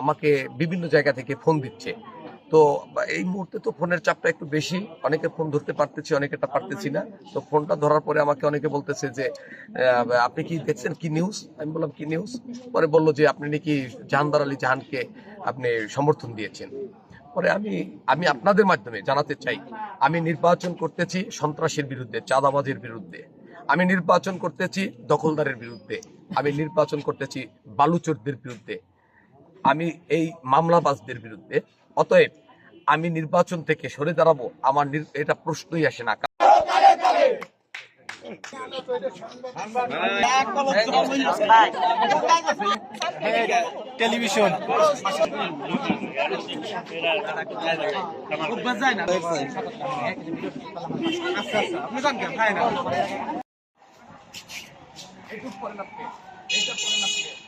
আমাকে বিভিন্ন জায়গা থেকে ফোন দিচ্ছে। তো এই মুহূর্তে তো ফোনের চাপটা একটু বেশি। অনেকে ফোন ধরতে পারতেছি অনেকেটা পারতেছি না। তো ফোনটা ধরার পরে আমাকে অনেকে বলতেছে যে আপনি কি দেখছেন কি নিউজ আমি বললাম, কি নিউজ পরে বলল যে, আপনি নাকি জাহানদার আলী জাহানকে আপনি সমর্থন দিয়েছেন। পরে আমি আমি আপনাদের মাধ্যমে জানাতে চাই, আমি নির্বাচন করতেছি সন্ত্রাসের বিরুদ্ধে, চাঁদাবাজের বিরুদ্ধে। আমি নির্বাচন করতেছি দখলদারের বিরুদ্ধে। আমি নির্বাচন করতেছি বালুচোরদের বিরুদ্ধে। আমি এই মামলাবাজদের বিরুদ্ধে অতএব আমি নির্বাচন থেকে সরে দাঁড়াবো আমার এটা প্রশ্নই আসে না। টেলিভিশন। খালি ভাষা না কাজ ঠিক আছে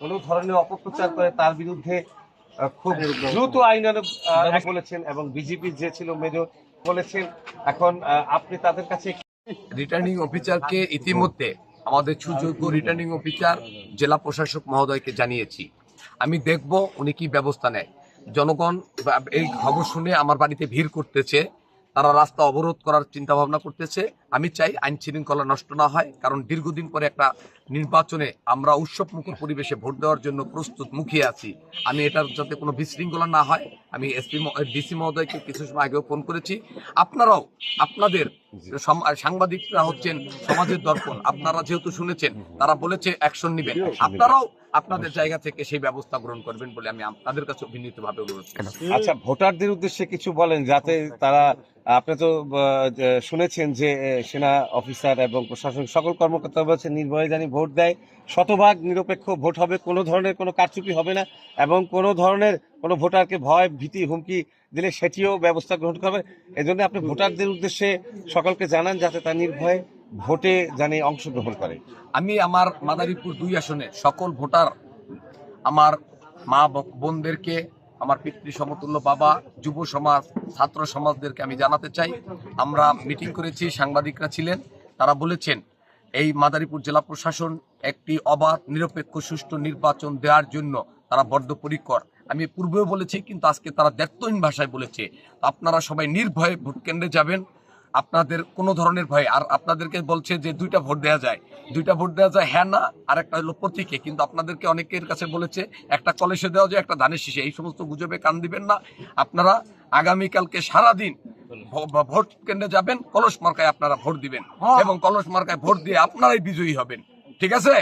কোনো ধরনের অপপ্রচার করে তার বিরুদ্ধে খুব দ্রুত আইনানুগ আহ, বলেছেন এবং বিজেপি যে ছিল মেজর বলেছেন। এখন আপনি তাদের কাছে রিটার্নিং অফিসারকে ইতিমধ্যে আমাদের সুযোগ্য রিটার্নিং অফিসার জেলা প্রশাসক মহোদয়কে জানিয়েছি। আমি দেখব উনি কি ব্যবস্থা নেয়। জনগণ এই খবর শুনে আমার বাড়িতে ভিড় করতেছে। তারা রাস্তা অবরোধ করার চিন্তা ভাবনা করতেছে। আমি চাই আইন শৃঙ্খলা নষ্ট না হয় কারণ দীর্ঘদিন পরে একটা নির্বাচনে আমরা উৎসব মুখর পরিবেশে ভোট দেওয়ার জন্য প্রস্তুত মুখিয়ে আছি। আমি এটার যাতে কোনো বিশৃঙ্খলা না হয় আমি এসপি ডিসি মহোদয়কে কিছু সময় আগেও ফোন করেছি। আপনারাও আপনাদের সাংবাদিকরা হচ্ছেন সমাজের দর্পণ আপনারা যেহেতু শুনেছেন তারা বলেছে অ্যাকশন নেবেন। আপনারাও আপনাদের জায়গা থেকে সেই ব্যবস্থা গ্রহণ করবেন বলে আমি আপনাদের কাছে বিনীতভাবে অনুরোধ করছি। আচ্ছা ভোটারদের উদ্দেশ্যে কিছু বলেন যাতে তারা আপনি তো শুনেছেন যে সেনা অফিসার এবং প্রশাসন সকল কর্মকর্তা বলছে নির্ভয়ে জানি ভোট দেয়। শতভাগ নিরপেক্ষ ভোট হবে, কোনো ধরনের কোনো কারচুপি হবে না এবং কোনো ধরনের কোনো ভোটারকে ভয়, ভীতি, হুমকি দিলে সেটিও ব্যবস্থা গ্রহণ করবে এজন্য আপনি ভোটারদের উদ্দেশ্যে সকলকে জানান যাতে তা নির্ভয়ে ভোটে জানি অংশগ্রহণ করে। আমি আমার মাদারীপুর দুই আসনে সকল ভোটার, আমার মা বোনদেরকে, আমার পিতৃ সমতুল্য বাবা, যুব সমাজ, ছাত্র সমাজদেরকে আমি জানাতে চাই। আমরা মিটিং করেছি, সাংবাদিকরা ছিলেন, তারা বলেছেন এই মাদারীপুর জেলা প্রশাসন একটি অবাধ, নিরপেক্ষ, সুষ্ঠু নির্বাচন দেওয়ার জন্য তারা বদ্ধপরিকর। আমি পূর্বেও বলেছি, কিন্তু আজকে তারা দ্ব্যর্থহীন ভাষায় বলেছে। আপনারা সবাই নির্ভয়ে ভোট কেন্দ্রে যাবেন, আপনাদের কোনো ধরনের ভয়। আর আপনাদেরকে বলছে যে দুইটা ভোট দেওয়া যায়। দুইটা ভোট দেওয়া যায় হ্যাঁ না, আর একটা হলো প্রতীকে। কিন্তু আপনাদেরকে অনেকের কাছে বলেছে, একটা কলেজে দেওয়া যায়, একটা ধানের শীষে। এই সমস্ত গুজবে কান দিবেন না। আপনারা আগামীকালকে সারাদিন ভোট কেন্দ্রে যাবেন কলস মার্কায় আপনারা ভোট দিবেন এবং কলস মার্কায় ভোট দিয়ে আপনারাই বিজয়ী হবেন। ঠিক আছে?